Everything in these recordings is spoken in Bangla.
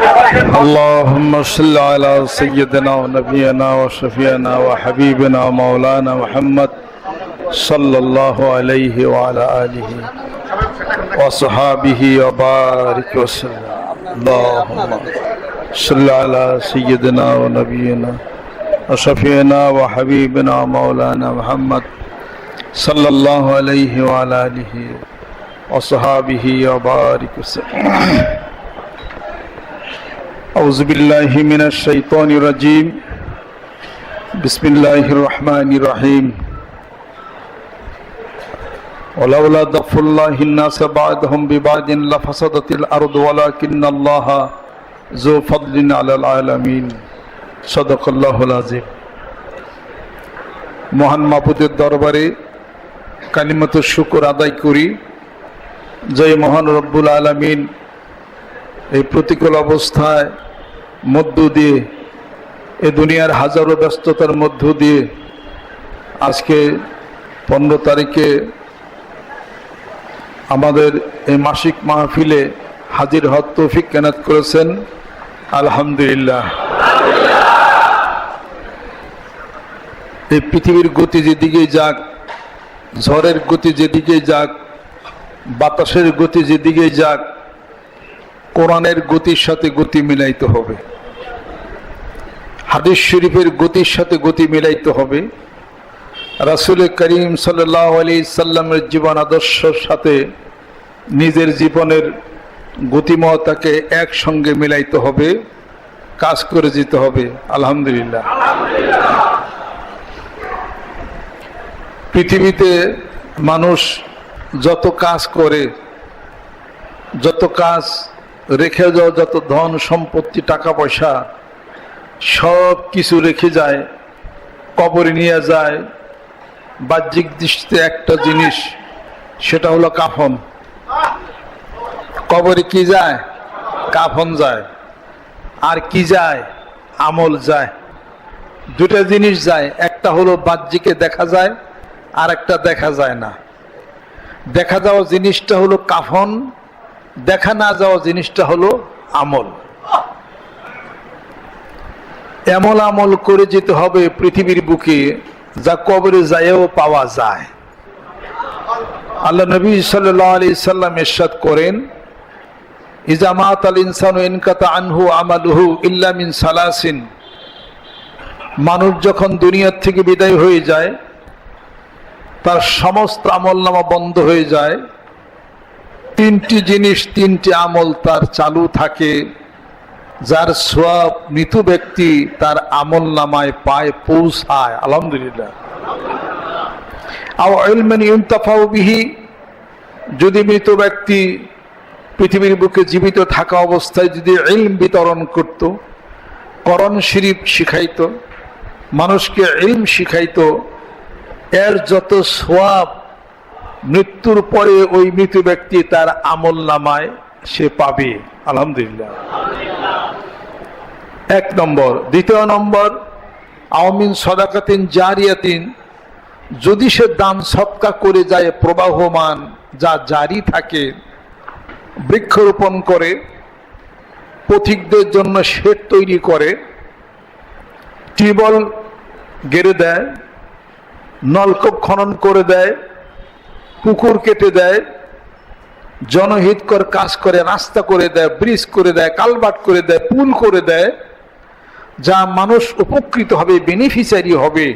اللهم صل على سيدنا ونبينا وشفينا وحبيبنا ومولانا محمد صلى الله عليه وعلى آله وصحابه وبارك وسلم. اللهم صل على سيدنا ونبينا وشفينا وحبيبنا ومولانا محمد صلى الله عليه وعلى آله وصحابه وبارك وسلم. أعوذ بالله من الشيطان الرجيم بسم الله الرحمن الرحيم ولولا دفع الله الناس بعدهم ببعض لفسدت الأرض ولكن الله ذو فضل على العالمين صدق الله العظيم মহান মাপুতের দরবারে কালিমত শুকর আদায় করি জয় মহান রব্বুল আলমিন এই প্রতিকূল অবস্থায় মধ্য দিয়ে, এ দুনিয়ার হাজারো ব্যস্ততার মধ্য দিয়ে আজকে পনেরো তারিখে আমাদের এই মাসিক মাহফিলে হাজির হত তৌফিক কেনাত করেছেন। আলহামদুলিল্লাহ। এই পৃথিবীর গতি যেদিকে যাক, ঝড়ের গতি যেদিকে যাক, বাতাসের গতি যেদিকে যাক কোরআনের গতির সাথে গতি মিলাইতে হবে। হাদিস শরীফের গতির সাথে গতি মিলাইতে হবে। রাসুল করিম সাল্লাহ সাল্লামের জীবন আদর্শের সাথে নিজের জীবনের গতিময়তাকে একসঙ্গে মিলাইতে হবে, কাজ করে যেতে হবে। আলহামদুলিল্লাহ। পৃথিবীতে মানুষ যত কাজ করে, যত কাজ রেখে যাওয়া যত ধন, সম্পত্তি, টাকা, পয়সা, সব কিছু রেখে যায়, কবরে নিয়ে যায়। বাহ্যিক দৃষ্টিতে একটা জিনিস, সেটা হলো কাফন। কবরে কি যায়? কাফন যায়। আর কি যায়? আমল যায়। দুটা জিনিস যায়। একটা হলো বাহ্যিকে দেখা যায় আর একটা দেখা যায় না। দেখা যাওয়া জিনিসটা হলো কাফন। দেখা না যাওয়া জিনিসটা হলো আমল। এমন আমল করে যেতে হবে পৃথিবীর বুকে, যা কবরে যায়ও পাওয়া যায়। আল্লাহ নবী সাল্লাহ আলি সাল্লাম এরশাদ করেন ইজামাত আল ইনসান ইনকাতা আনহু আমালুহু ইল্লামিন সালাসিন। মানুষ যখন দুনিয়ার থেকে বিদায় হয়ে যায়, তার সমস্ত আমল নামা বন্ধ হয়ে যায় তিনটি জিনিস, তিনটি আমল তার চালু থাকে। যার সব মৃত ব্যক্তি তার আমল নামায় পায় পৌঁছায়, আলহামদুলিল্লাহ। বিহি, যদি মৃত ব্যক্তি পৃথিবীর বুকে জীবিত থাকা অবস্থায় যদি ইলম বিতরণ করত করণ শরীফ শিখাইত, মানুষকে ইলম শিখাইত, এর যত সোয়াব মৃত্যুর পরে ওই মৃত ব্যক্তি তার আমল নামায়, সে পাবে। আলহামদুলিল্লাহ। এক নম্বর। দ্বিতীয় নম্বর আওমিন সদাকাতিন জারিয়াতিন, যদি সে দান সবকা করে যায়, প্রবাহমান যা জারি থাকে, বৃক্ষরোপণ করে, পথিকদের জন্য শেড তৈরি করে, টিউবওয়েল গেড়ে দেয়, নলকূপ খনন করে দেয় পুকুর কেটে দেয় জনহিতকর কাজ করে, রাস্তা করে দেয় ব্রিজ করে দেয় কালবাট করে দেয়, পুল করে দেয়, যা মানুষ উপকৃত হবে বেনিফিশিয়ারি হবে,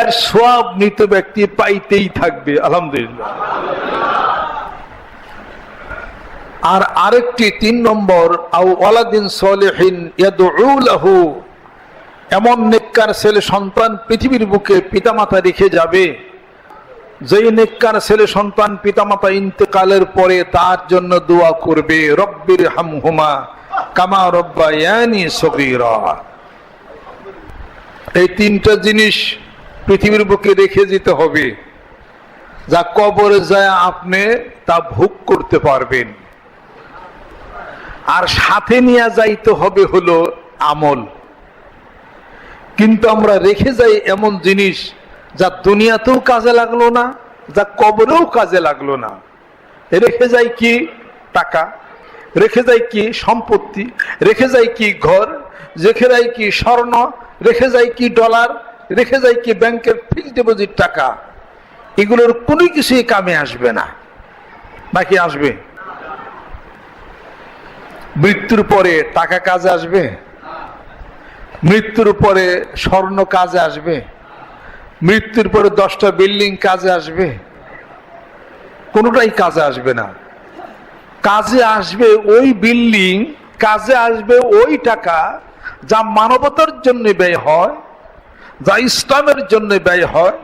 এর সব মৃত ব্যক্তি পাইতেই থাকবে, আলহামদুলিল্লাহ। আর আরেকটি তিন নম্বর আউ ওয়ালাদিন এমন নেককার ছেলে সন্তান পৃথিবীর বুকে পিতামাতা রেখে যাবে। যেই নেককার ছেলে সন্তান পিতামাতা ইন্তেকালের পরে তার জন্য দোয়া করবে, রব্বির হামহুমা কামা রব্বায়ানি সগীরা। এই তিনটা জিনিস পৃথিবীর বুকে রেখে যেতে হবে। যা কবরে যায় আপনি তা ভোগ করতে পারবেন। আর সাথে নিয়ে যাইতে হবে হলো আমল। কিন্তু আমরা রেখে যাই এমন জিনিস যা দুনিয়াতেও কাজে লাগল না, যা কবরেও কাজে লাগল না। রেখে যাই কি টাকা, রেখে যায় কি সম্পত্তি, রেখে যায় কি ঘর, রেখে যায় কি স্বর্ণ, রেখে যায় কি ডলার, রেখে যায় কি ব্যাংকের ফিক্সড ডিপোজিট টাকা। এগুলোর কোনো কিছুই কামে আসবে না। নাকি আসবে। মৃত্যুর পরে টাকা কাজে আসবে। মৃত্যুর পরে স্বর্ণ কাজে আসবে। মৃত্যুর পরে দশটা বিল্ডিং কাজে আসবে। কোনোটাই কাজে আসবে না। কাজে আসবে ওই বিল্ডিং, কাজে আসবে ওই টাকা যা মানবতার জন্য ব্যয় হয়, যা ইসলামের জন্য ব্যয় হয়,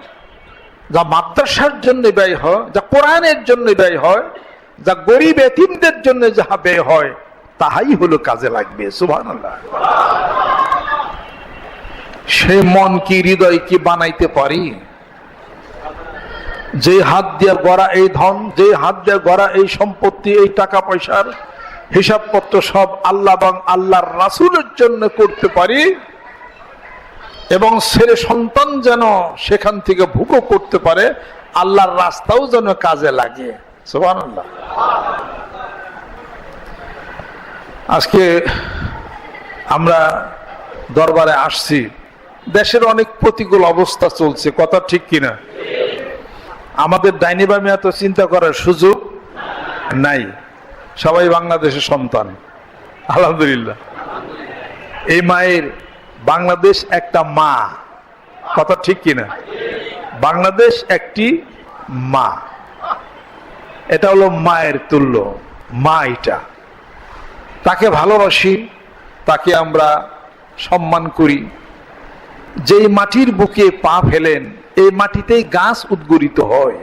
যা মাদ্রাসার জন্য ব্যয় হয়, যা কোরআনের জন্য ব্যয় হয়, যা গরিব এতিমদের জন্য যাহা ব্যয় হয়, তাহাই হলো কাজে লাগবে। সুভান সে মন কি, হৃদয় কি বানাইতে পারি? যে হাত দিয়ে গড়া এই ধন, যে হাত দিয়ে গড়া এই সম্পত্তি, এই টাকা পয়সার হিসাবপত্র সব আল্লাহ এবং আল্লাহর রাসুলের জন্য করতে পারি এবং ছেলে সন্তান যেন সেখান থেকে ভুগো করতে পারে, আল্লাহর রাস্তাও যেন কাজে লাগে। আজকে আমরা দরবারে আসছি। দেশের অনেক প্রতিকূল অবস্থা চলছে, কথা ঠিক কিনা? আমাদের ডাইনি বামে এত চিন্তা করার সুযোগ নাই, সবাই বাংলাদেশের সন্তান, আলহামদুলিল্লাহ। এই মায়ের বাংলাদেশ একটা মা, কথা ঠিক কিনা? বাংলাদেশ একটি মা, এটা হলো মায়ের তুল্য, মা এটা। তাকে ভালোবাসি, তাকে আমরা সম্মান করি। যেই মাটির বুকে পা ফেলেন, এই মাটিতেই গাছ উদ্গরিত হয়।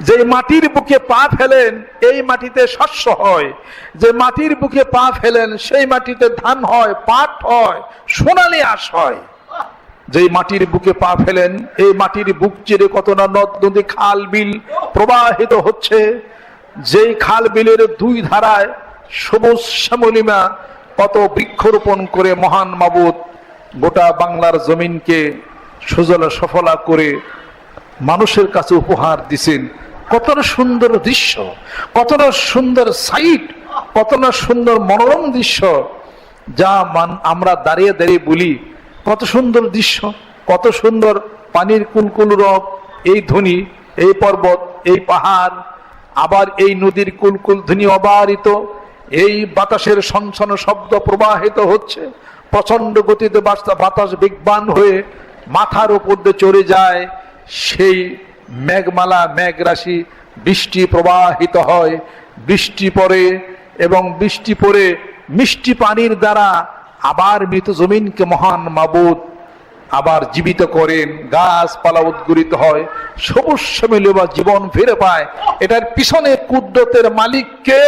যে মাটির বুকে পা ফেলেন, এই মাটিতে শস্য হয়। যে মাটির বুকে পা ফেলেন, সেই মাটিতে ধান হয়, পাট হয়, সোনালি আশ হয়। যেই মাটির বুকে পা ফেলেন, এই মাটির বুক চিরে কত না নদ, নদী, খাল, বিল প্রবাহিত হচ্ছে। যেই খাল বিলের দুই ধারায় সবুজ শ্যামলিমা কত বৃক্ষরোপণ করে মহান মাবুদ গোটা বাংলার জমিনকে সুজলা সফলা করে মানুষের কাছে উপহার দিছেন। কত না সুন্দর দৃশ্য কত না সুন্দর সাইট কত না সুন্দর মনোরম দৃশ্য, যা মান আমরা দাঁড়িয়ে দাঁড়িয়ে বলি, কত সুন্দর দৃশ্য, কত সুন্দর পানির কুলকুল রব এই ধ্বনি এই পর্বত, এই পাহাড়, আবার এই নদীর কুলকুল ধ্বনি অবারিত, এই বাতাসের সনসন শব্দ প্রবাহিত হচ্ছে প্রচণ্ড গতিতে বাতাস বিজ্ঞান হয়ে মাথার উপর দিয়ে চড়ে যায়, সেই মেঘমালা মেঘ রাশি বৃষ্টি প্রবাহিত হয়। বৃষ্টি পড়ে এবং বৃষ্টি পড়ে মিষ্টি পানির দ্বারা আবার মৃত জমিনকে মহান মাবুদ আবার জীবিত করেন। গাছপালা উদ্গুরিত হয়, সবুজ মিলে বা জীবন ফিরে পায়। এটার পিছনে কুদ্রতের মালিককে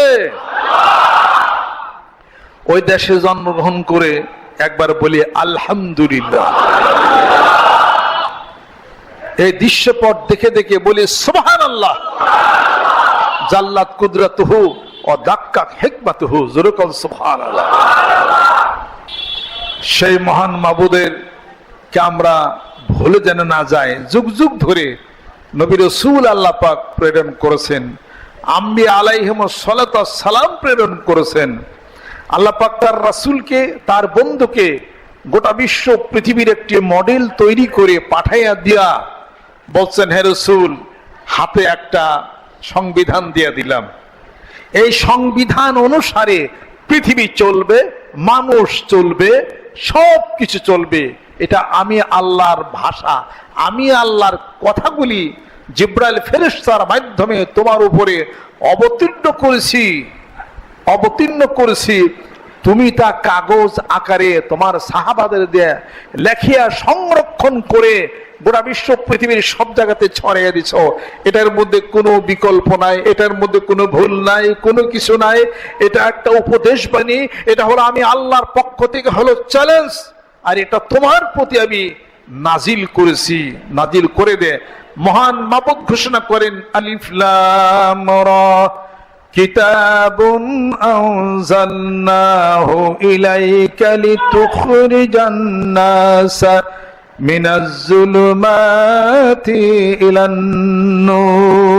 ওই দেশে জন্মগ্রহণ করে একবার বলি, আলহামদুলিল্লাহ। এই দৃশ্যপট দেখে দেখে বলি সুবহান আল্লাহ জাল্লাত কুদরতুহু ও দাক্কা হেকমাতুহু জোরকল সুবহান আল্লাহ সেই মহান মাবুদের কে আমরা ভুলে যেন না যায় যুগ যুগ ধরে নবী রসুল আল্লাহ পাক প্রেরণ করেছেন, আম্বি আলাইহিম সালাম প্রেরণ করেছেন আল্লাহ পাক তার রাসূলকে, তার বন্ধুকে গোটা বিশ্ব পৃথিবীর একটি মডেল তৈরি করে পাঠাইয়া দিয়া বলছেন, হে রসুল, হাতে একটা সংবিধান দিয়া দিলাম। এই সংবিধান অনুসারে পৃথিবী চলবে, মানুষ চলবে সব কিছু চলবে। এটা আমি আল্লাহর ভাষা, আমি আল্লাহর কথাগুলি জিব্রাইল ফেরেশতার মাধ্যমে তোমার উপরে অবতীর্ণ করেছি। অবতীর্ণ করেছি, তুমি তা কাগজ আকারে তোমার সাহাবাদের দিয়ে লেখিয়া সংরক্ষণ করে গোটা বিশ্ব পৃথিবীর সব জায়গাতে ছড়িয়ে দিছ। এটার মধ্যে কোনো বিকল্প নাই, এটার মধ্যে কোনো ভুল নাই, কোনো কিছু নাই। এটা একটা উপদেশ বাণী, এটা হলো আমি আল্লাহর পক্ষ থেকে হলো চ্যালেঞ্জ আর এটা তোমার প্রতি আমি নাজিল করেছি। নাজিল করে দে। মহান মাবুদ ঘোষণা করেন আলিফলাম كتاب أنزلناه إليك لتخرج الناس من الظلمات إلى النور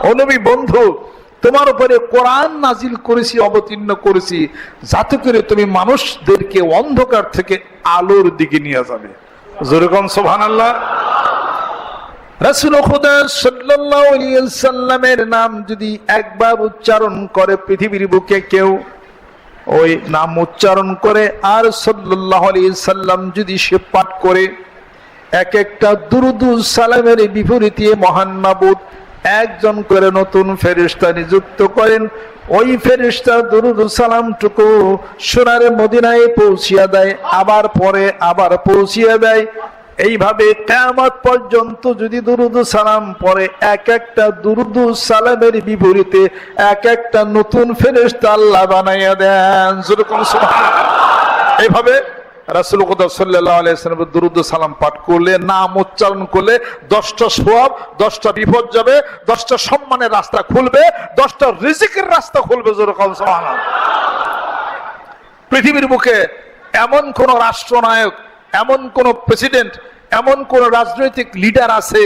ও নবী বন্ধু তোমার উপরে কোরআন নাজিল করেছি অবতীর্ণ করেছি যাতে করে তুমি মানুষদেরকে অন্ধকার থেকে আলোর দিকে নিয়ে যাবে যেরকম সোহান আল্লাহ রাসূল খুদা সাল্লামের নাম যদি একবার উচ্চারণ করে পৃথিবীর বুকে কেউ, ওই নাম উচ্চারণ করে আর সাল্লাম যদি সে পাঠ করে, এক একটা দুরুদু সালামের বিপরীতে মহান মাবুদ একজন করে নতুন ফেরেশতা নিযুক্ত করেন। ওই ফেরেশতা দুরুদ সালামটুকু সোনার মদিনায় পৌঁছিয়া দেয়, আবার পরে আবার পৌঁছিয়া দেয়। এইভাবে কেয়ামত পর্যন্ত যদি দুরুদু সালাম পরে এক একটা দুরুদ সালামের বিপরীতে এক একটা নতুন ফেরেশতা আল্লাহ বানাইয়া দেন যেরকম। এইভাবে সালাম পাঠ করলে, নাম উচ্চারণ করলে দশটা সোয়াব, দশটা দশটা সম্মানের রাস্তা খুলবে, দশটা রিজিকের রাস্তা খুলবে যেরকম। পৃথিবীর বুকে এমন কোন রাষ্ট্রনায়ক এমন কোন প্রেসিডেন্ট এমন কোন রাজনৈতিক লিডার আছে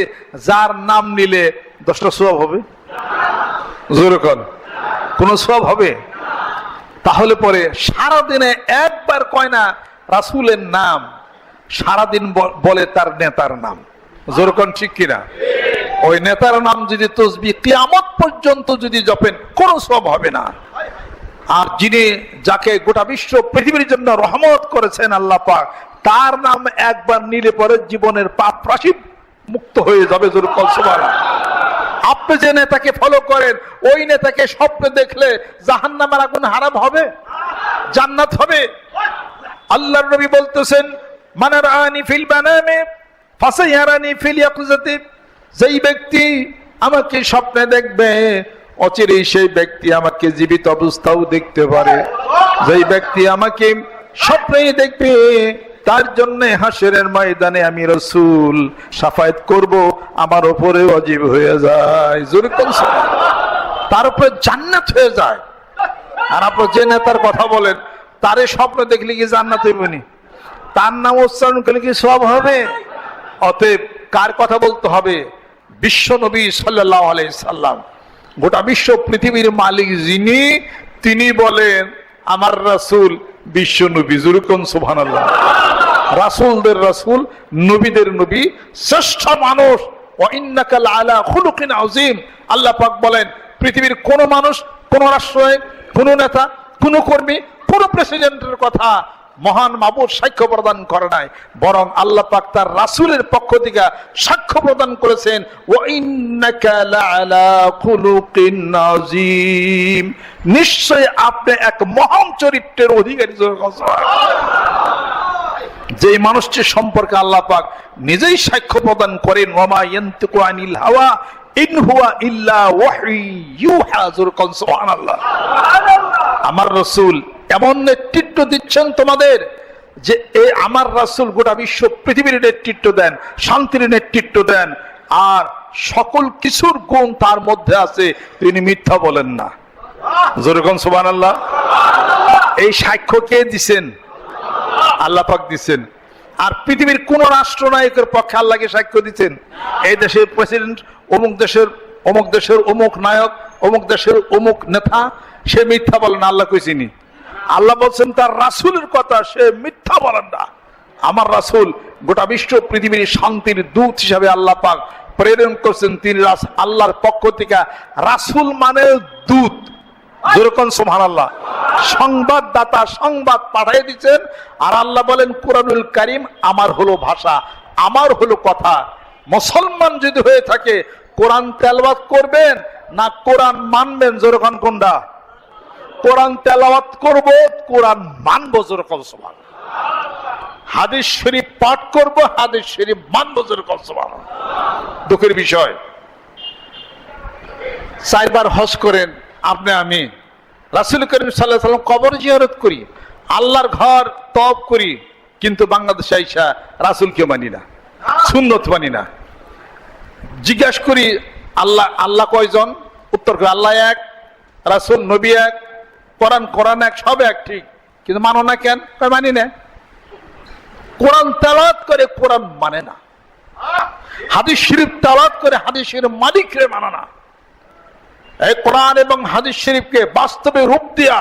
যার নাম নিলে দশটা সোয়াব হবে? কোন। সব হবে? তাহলে পরে সারাদিনে একবার কয় না, রাসুলের নাম, সারাদিন বলে তার নেতার নাম। যেরকম ঠিক কিনা? ওই নেতার নাম যদি তসবি কিয়ামত পর্যন্ত যদি জপেন, কোনো সব হবে না। আর যিনি যাকে গোটা বিশ্ব পৃথিবীর জন্য রহমত করেছেন, আল্লাহ পাক তার নাম একবার নিলে পরে জীবনের পাপ রাশি মুক্ত হয়ে যাবে। আপনি যে নেতাকে ফলো করেন, ওই নেতাকে স্বপ্নে দেখলে জাহান নামের আগুন হারাম হবে? জান্নাত হবে? আল্লাহ নবী বলতেছেন মানার আনি ফিল বানামে, ফাসাইয়ারানি ফিল ইয়াকুজাতি। যেই ব্যক্তি আমাকে স্বপ্নে দেখবে অচিরেই সেই ব্যক্তি আমাকে জীবিত অবস্থাও দেখতে পারে। যেই ব্যক্তি আমাকে স্বপ্নেই দেখবে তার জন্য হাসরের ময়দানে আমি রসুল সাফায়াত করব, আমার উপরে অজীব হয়ে যায়। জোরে কোন তার উপরে জান্নাত হয়ে যায়। আর আপনার যে নেতার কথা বলেন, তারে স্বপ্ন দেখলে কি জান্নাত হইবনি তার নাম উচ্চারণ করলে কি সব হবে? অতএব কার কথা বলতে হবে? বিশ্ব নবী সাল্লাম। গোটা বিশ্ব পৃথিবীর মালিক যিনি, তিনি বলেন, আমার রাসূল বিশ্ব নবী জুরুকন সোহান আল্লাহ রাসুলদের রাসুল, নবীদের নবী, শ্রেষ্ঠ মানুষ। ওয়াইন্নাকা লাআলা খুলুকিন বলেন, পৃথিবীর কোন মানুষ, কোন রাষ্ট্রে কোন নেতা, কোন কর্মী, কোন প্রেসিডেন্টের কথা মহান মাবুর সাক্ষ্য প্রদান করে নাই, বরং আল্লাহ পাক তার রাসূলের পক্ষ থেকে সাক্ষ্য প্রদান করেছেন খুলুকিন নিশ্চয় আপনি এক মহান চরিত্রের অধিকারী যে মানুষটির সম্পর্কে আল্লাহ পাক নিজেই সাক্ষ্য প্রদান করেন হাওয়া আমার রাসূল এমন নেতৃত্ব দিচ্ছেন তোমাদের যে এই আমার রাসূল গোটা বিশ্ব পৃথিবীর নেতৃত্ব দেন, শান্তির নেতৃত্ব দেন, আর সকল কিছুর গুণ তার মধ্যে আছে, তিনি মিথ্যা বলেন না। যেরকম সুবহানাল্লাহ? এই সাক্ষ্য কে দিছেন? আল্লাহ পাক দিচ্ছেন আর পৃথিবীর কোন রাষ্ট্রনায়কের পক্ষে আল্লাহকে সাক্ষ্য দিচ্ছেন এই দেশের প্রেসিডেন্ট, অমুক দেশের অমুক দেশের অমুক নায়ক, অমুক দেশের অমুক নেতা, সে মিথ্যা বলেন আল্লাহ কইছিনি আল্লাহ বলছেন, তার রাসূলের কথা সে মিথ্যা বলেন না। আমার রাসূল গোটা বিশ্ব পৃথিবীর শান্তির দূত হিসাবে আল্লাহ পাক প্রেরণ করছেন। তিনি আল্লাহর পক্ষ থেকে রাসূল মানে দূত। যেরকম সোহান আল্লাহ সংবাদদাতা সংবাদ পাঠিয়ে দিচ্ছেন আর আল্লাহ বলেন, কোরআনুল কারিম আমার হলো ভাষা, আমার হলো কথা। মুসলমান যদি হয়ে থাকে, কোরআন তেলাওয়াত করবেন না কোরআন মানবেন? যেরকম কোনটা? কোরআন তেলাওয়াত করব, কোরআন মানবো যেরকম সমান হাদিস শরীফ পাঠ করব, হাদিস শরীফ মানবো যেরকম সমান দুঃখের বিষয় চারবার হজ করেন আপনি, আমি। রাসুল করিম সাল্লাহ সাল্লাম কবর জিয়ারত করি, আল্লাহর ঘর তপ করি, কিন্তু বাংলাদেশে আইসা রাসুলকে মানি না, সুন্নত মানি না। জিজ্ঞাসা করি, আল্লাহ আল্লাহ কয়জন? উত্তর করে, আল্লাহ এক, রাসুল নবী এক কোরআন কোরআন এক, সব এক, ঠিক। কিন্তু মানো না কেন? মানি না? কোরআন তেলাওয়াত করে কোরআন মানে না। হাদিস শরীফ তেলাওয়াত করে হাদিস শরীফ মালিক রে মানে না। এই কোরআন এবং হাদিস শরীফকে বাস্তবে রূপ দিয়া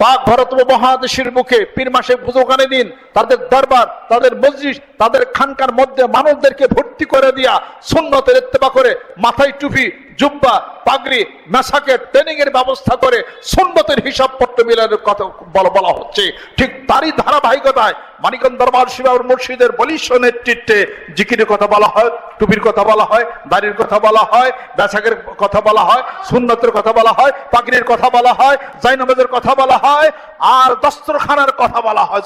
পাক ভারত মহাদেশের মুখে পীর মাসে বুঝোখানে দিন, তাদের দরবার, তাদের মসজিদ, তাদের খানকার মধ্যে মানুষদেরকে ভর্তি করে দিয়া সুন্নতের ইত্তেবা করে মাথায় টুপি জুব্বা, পাগড়ি মেসাকে ট্রেনিং এর ব্যবস্থা করে সুন্নতের হিসাব পত্র মিলানোর কথা বলা হচ্ছে। ঠিক তারই ধারাবাহিকতায় মানিকন দরবার মুর্শিদের নেতৃত্বে কথা বলা হয়, টুপির কথা বলা হয়, দাড়ির কথা বলা হয় কথা বলা হয়, সুন্নতের কথা বলা হয়, পাগড়ির কথা বলা হয় কথা বলা হয়, আর দস্তরখানার কথা বলা হয়।